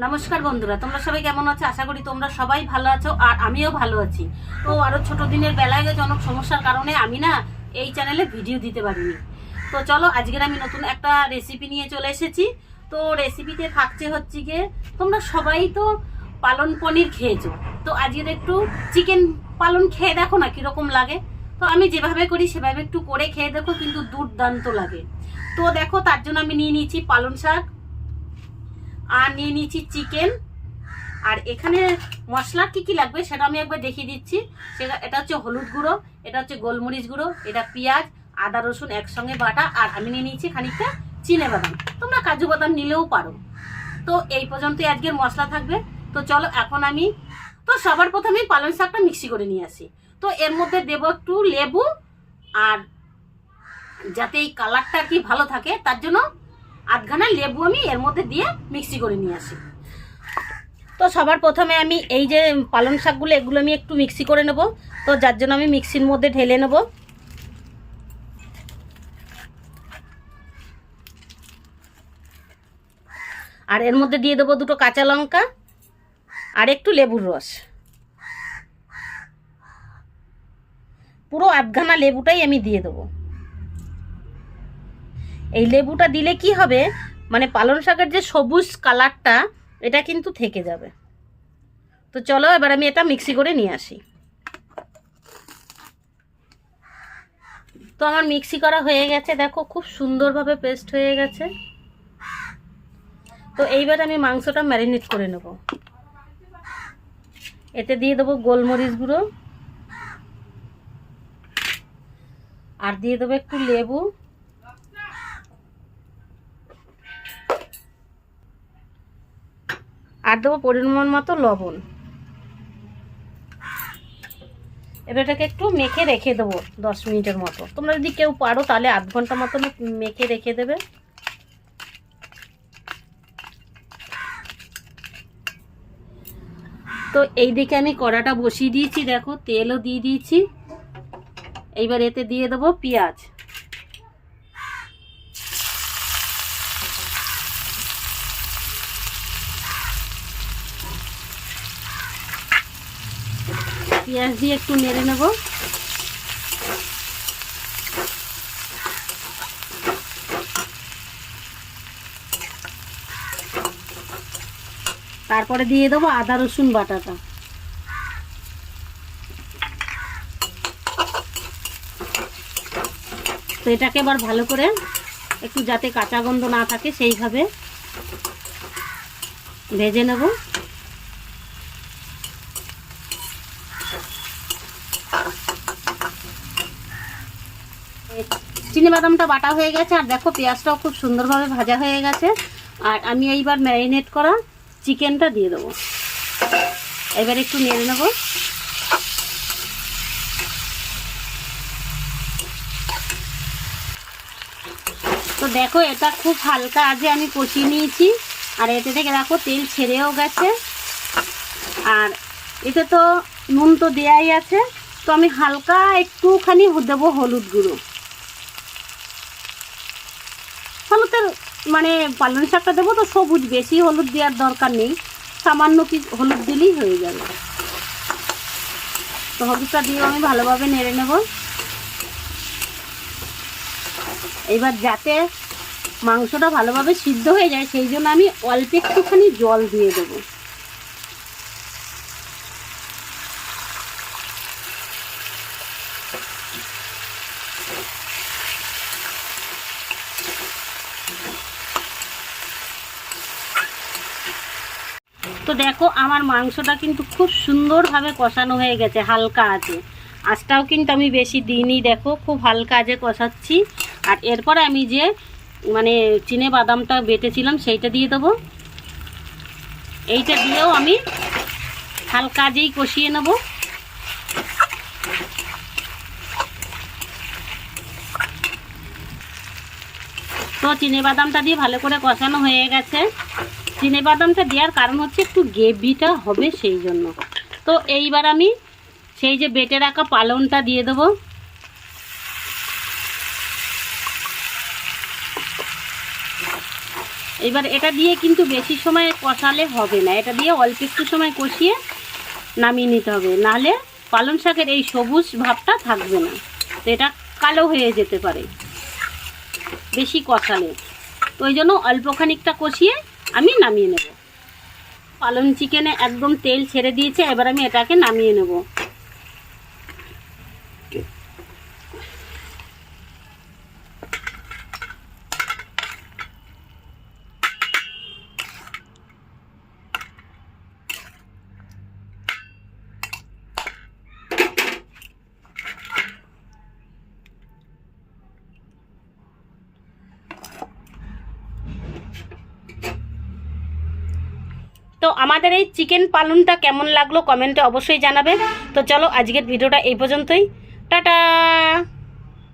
নমস্কার বন্ধুরা, তোমরা সবাই কেমন আছো? আশা করি তোমরা সবাই ভালো আছো আর আমিও ভালো আছি। তো আরও ছোট দিনের বেলায় গেছে অনেক সমস্যার কারণে আমি না এই চ্যানেলে ভিডিও দিতে পারিনি। তো চলো, আজকের আমি নতুন একটা রেসিপি নিয়ে চলে এসেছি। তো রেসিপিতে থাকছে হচ্ছে গিয়ে, তোমরা সবাই তো পালন পনির খেয়েছো। তো আজকের একটু চিকেন পালন খেয়ে দেখো না কীরকম লাগে। তো আমি যেভাবে করি সেভাবে একটু করে খেয়ে দেখো, কিন্তু দুর্দান্ত লাগে। তো দেখো, তার জন্য আমি নিয়ে নিয়েছি পালন শাক। আর নিয়ে নিয়েছি চিকেন। আর এখানে মশলা কি কি লাগবে সেটা আমি একবার দেখিয়ে দিচ্ছি। সেটা এটা হচ্ছে হলুদ গুঁড়ো, এটা হচ্ছে গোলমরিচ গুঁড়ো, এটা পেঁয়াজ, আদা, রসুন একসঙ্গে বাটা, আর আমি নিয়ে নিয়েছি খানিকটা চিনে বাদাম। তোমরা কাজু বাদাম নিলেও পারো। তো এই পর্যন্তই আজকের মশলা থাকবে। তো চলো এখন আমি তো সবার প্রথমে পালং শাকটা মিক্সি করে নিয়ে আসি। তো এর মধ্যে দেবো একটু লেবু, আর যাতে এই কালারটা কি ভালো থাকে, তার জন্য আধখানা লেবু আমি এর মধ্যে দিয়ে মিক্সি করে নিয়ে আসি। তো সবার প্রথমে আমি এই যে পালং শাকগুলো, এগুলো আমি একটু মিক্সি করে নেব। তো যার জন্য আমি মিক্সির মধ্যে ঢেলে নেব। আর এর মধ্যে দিয়ে দেবো দুটো কাঁচা লঙ্কা আর একটু লেবুর রস। পুরো আধখানা লেবুটাই আমি দিয়ে দেবো। এই লেবুটা দিলে কি হবে? মানে পালং শাকের যে সবুজ কালারটা, এটা কিন্তু থেকে যাবে। তো চলো এবার আমি এটা মিক্সি করে নিয়ে আসি। তো আমার মিক্সি করা হয়ে গেছে, দেখো খুব সুন্দরভাবে পেস্ট হয়ে গেছে। তো এইবার আমি মাংসটা ম্যারিনেট করে নেব। এতে দিয়ে দেবো গোলমরিচ গুঁড়ো। আর দিয়ে দেবো একটু লেবু। আর দেবো পরিমাণ মতো লবণ। এবার এটাকে একটু মেখে রেখে দেবো দশ মিনিটের মতো। তোমরা যদি কেউ পারো, তাহলে আধ ঘণ্টা মতো মেখে রেখে দেবে। তো এই দিকে আমি কড়াটা বসিয়ে দিয়েছি, দেখো, তেলও দিয়ে দিয়েছি। এইবার এতে দিয়ে দেবো পেঁয়াজ। পেঁয়াজ দিয়ে একটু নেড়ে নেব। তারপরে দিয়ে দেবো আদা, রসুন, বাটাটা। তো এটাকে এবার ভালো করে একটু যাতে কাঁচা গন্ধ না থাকে সেইভাবে ভেজে নেব। চিনি বাদামটা বাটা হয়ে গেছে, আর দেখো পেঁয়াজটাও খুব সুন্দরভাবে ভাজা হয়ে গেছে। আর আমি এইবার ম্যারিনেট করা চিকেনটা দিয়ে দেবো। এবার একটু নেড়ে নেব। তো দেখো, এটা খুব হালকা আজে আমি কষিয়ে নিয়েছি। আর এতে থেকে দেখো, তেল ছেড়েও গেছে। আর এতে তো নুন তো দেয়াই আছে। তো আমি হালকা একটুখানি দেবো হলুদ গুঁড়ো। হলুদের মানে পালং শাকটা দেবো তো সবুজ, বেশি হলুদ দেওয়ার দরকার নেই। সামান্য কি হলুদ দিলেই হয়ে যাবে। তো হলুদটা দিয়েও আমি ভালোভাবে নেড়ে নেব। এবার যাতে মাংসটা ভালোভাবে সিদ্ধ হয়ে যায়, সেই জন্য আমি অল্প একটুখানি জল দিয়ে দেবো। তো দেখো, আমার মাংসটা কিন্তু খুব সুন্দরভাবে কষানো হয়ে গেছে, হালকা আছে। আঁচটাও কিন্তু আমি বেশি দিইনি, দেখো, খুব হালকা আজে কষাচ্ছি। আর এরপরে আমি যে মানে চিনে বাদামটা বেটেছিলাম, সেইটা দিয়ে দেবো। এইটা দিয়েও আমি হালকা আজেই কষিয়ে নেব। তো চিনে বাদামটা দিয়ে ভালো করে কষানো হয়ে গেছে। চিনে বাদামটা দেওয়ার কারণ হচ্ছে একটু গ্রেভিটা হবে সেই জন্য। তো এইবার আমি সেই যে বেটে রাখা পালনটা দিয়ে দেবো। এবার এটা দিয়ে কিন্তু বেশি সময় কষালে হবে না। এটা দিয়ে অল্প একটু সময় কষিয়ে নামিয়ে নিতে হবে। নাহলে পালং শাকের এই সবুজ ভাবটা থাকবে না। তো এটা কালো হয়ে যেতে পারে। বেশি কষালে। তো ওই জন্য অল্প খানিকটা কষিয়ে আমি নামিয়ে নেব। পালং চিকেনে একদম তেল ছেড়ে দিয়েছে এবার আমি এটাকে নামিয়ে নেব। তো আমাদের এই চিকেন পালনটা কেমন লাগল কমেন্টে অবশ্যই জানাবে। তো চলো আজকের ভিডিওটা এই পর্যন্তই। টাটা!